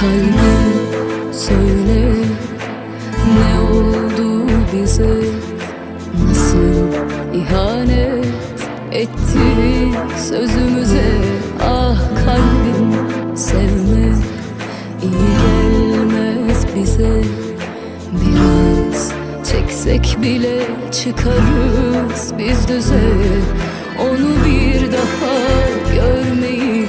Kalbim söyle. Ne oldu bize? Nasıl ihanet etti sözümüze? Ah kalbim sevme iyi gelmez bize. Biraz çeksek bile çıkarız biz düze. Onu bir daha görmeyi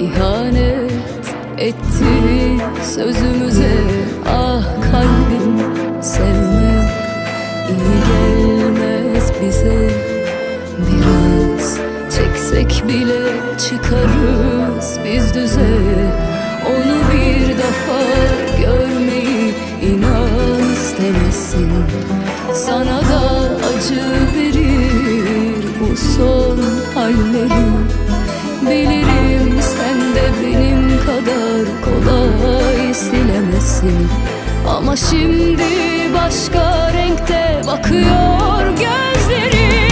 ihanet etti sözümüze Ah kalbim sevme iyi gelmez bize. Biraz çeksek bile çıkarız biz düze. Onu bir daha görmeyi inan istemezsin. Sana da acı bu son hallerim. Bilirim sen de benim kadar kolay silemezsin Ama şimdi başka renkte bakıyor gözlerim.